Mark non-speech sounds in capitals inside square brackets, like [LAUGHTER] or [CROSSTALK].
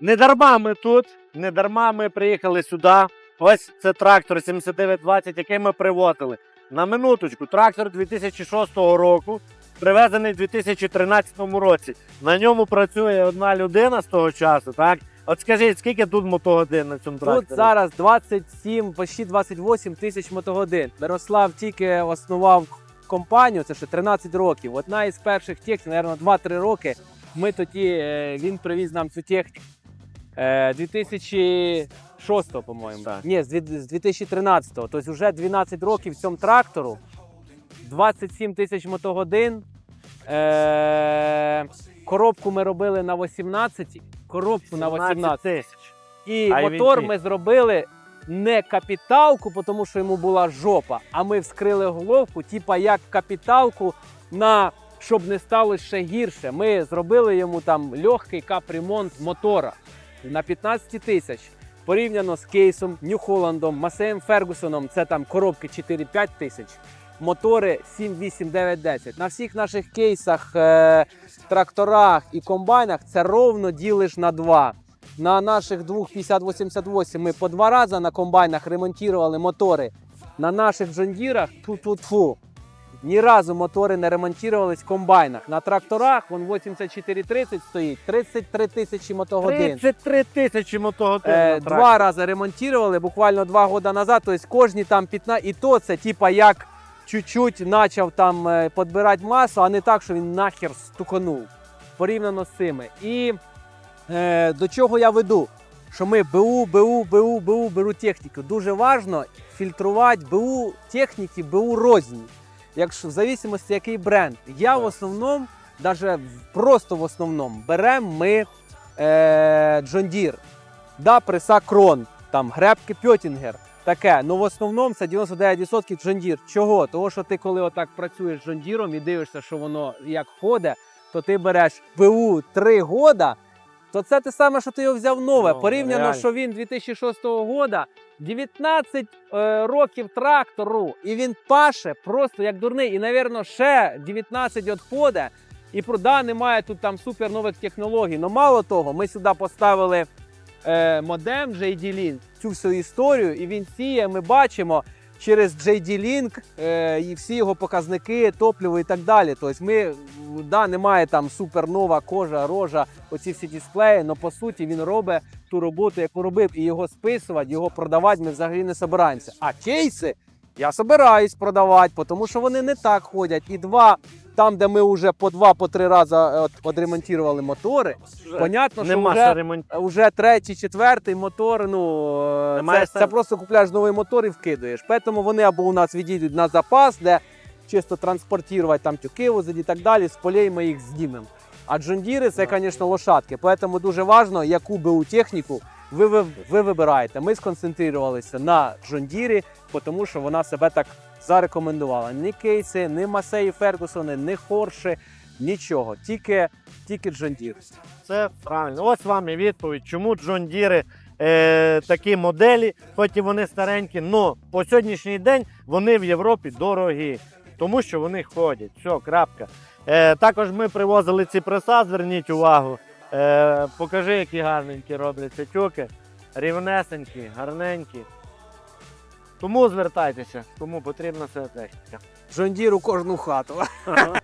Не дарма ми тут, не дарма ми приїхали сюди. Ось це трактор 7920, який ми привозили. На минуточку, трактор 2006 року, привезений в 2013 році. На ньому працює одна людина з того часу, так? От скажіть, скільки тут мотогодин на цьому тракторі? Тут зараз 27, почти 28 тисяч мотогодин. Мирослав тільки основав компанію, це ще 13 років. Одна із перших технік, мабуть, 2-3 роки. Ми тоді, е, він привіз нам цю техніку. Е, 2006, по-моєму. Так. Ні, з дві- з 2013. Тобто вже 12 років цьому трактору, 27 тисяч мотогодин. Е, коробку ми робили на 18, коробку на 18. тисяч. І А й мотор вінти. ми зробили не капіталку, тому що йому була жопа, а ми вскрили головку, типа як капіталку, на щоб не стало ще гірше. Ми зробили йому там легкий капремонт мотора на 15 тисяч. Порівняно з кейсом, Нью-Холландом, Масеєм Фергусоном, це там коробки 4-5 тисяч. Мотори 7, 8, 9, 10. На всіх наших кейсах, е, тракторах і комбайнах це ровно ділиш на 2. На наших двох 5088 ми по два рази на комбайнах ремонтували мотори. На наших джондірах ту-ту-ту. Ні разу мотори не ремонтувались в комбайнах. На тракторах вон 8430 стоїть, 33 тисячі мотогодин. 33 тисячі мотогодин. Е, на тракторі. два рази ремонтували буквально два роки назад. Тобто кожні там 15, і то це типа як чуть-чуть почав там е, підбирати масу, а не так, що він нахер стуканув. Порівняно з цими. І е, до чого я веду? Що ми БУ, БУ, БУ, БУ, беру техніку. Дуже важливо фільтрувати БУ техніки, БУ розні. Якщо в зависимості який бренд. Я в основному, навіть просто в основному, беремо ми е, John Deere, да, преса Крон, там гребки Пьотінгер. Таке, ну в основному це 99% John Deere. Чого? Того, що ти коли отак працюєш з Deere і дивишся, що воно як ходить, то ти береш БУ 3 года, то це те саме, що ти його взяв нове. Ну, Порівняно, реально. що він 2006 года, 19 е, років трактору, і він паше просто як дурний. І, напевно, ще 19 відходить. І прода немає тут там супер нових технологій. Ну мало того, ми сюди поставили е, модем JD Link, цю всю історію, і він сіє. Ми бачимо через JD Link е, і всі його показники, топливо і так далі. Тобто, ми да, немає там супернова кожа, рожа, оці всі дисплеї, але по суті він робить ту роботу, яку робив, і його списувати, його продавати ми взагалі не собираємося. А кейси я собираюсь продавати, тому що вони не так ходять. І два, там, де ми вже по два, по три рази е, одремонтували мотори, Вже понятно, що Нема вже що ремонтувати. Уже третій, четвертий мотор. Ну е, Немає це, це просто купляєш новий мотор і вкидуєш. Тому вони або у нас відійдуть на запас, де чисто транспортувати там тюки возити і так далі. З полей ми їх знімемо. А джондіри це, звісно, лошадки. Тому дуже важливо, яку БУ техніку ви, ви, ви вибираєте. Ми сконцентрувалися на джондірі, тому що вона себе так зарекомендувала. Ні кейси, ні Масеї Фергусони, ні Хорши, нічого. Тільки, тільки джондір. Це правильно. Ось вам і відповідь, чому Джон Діри е, такі моделі, хоч і вони старенькі, але по сьогоднішній день вони в Європі дорогі, тому що вони ходять. Все, крапка. Е, також ми привозили ці преса, зверніть увагу. Е, покажи, які гарненькі робляться тюки. Рівнесенькі, гарненькі. Тому звертайтеся, кому потрібна ця техніка. Джондір у кожну хату. [LAUGHS]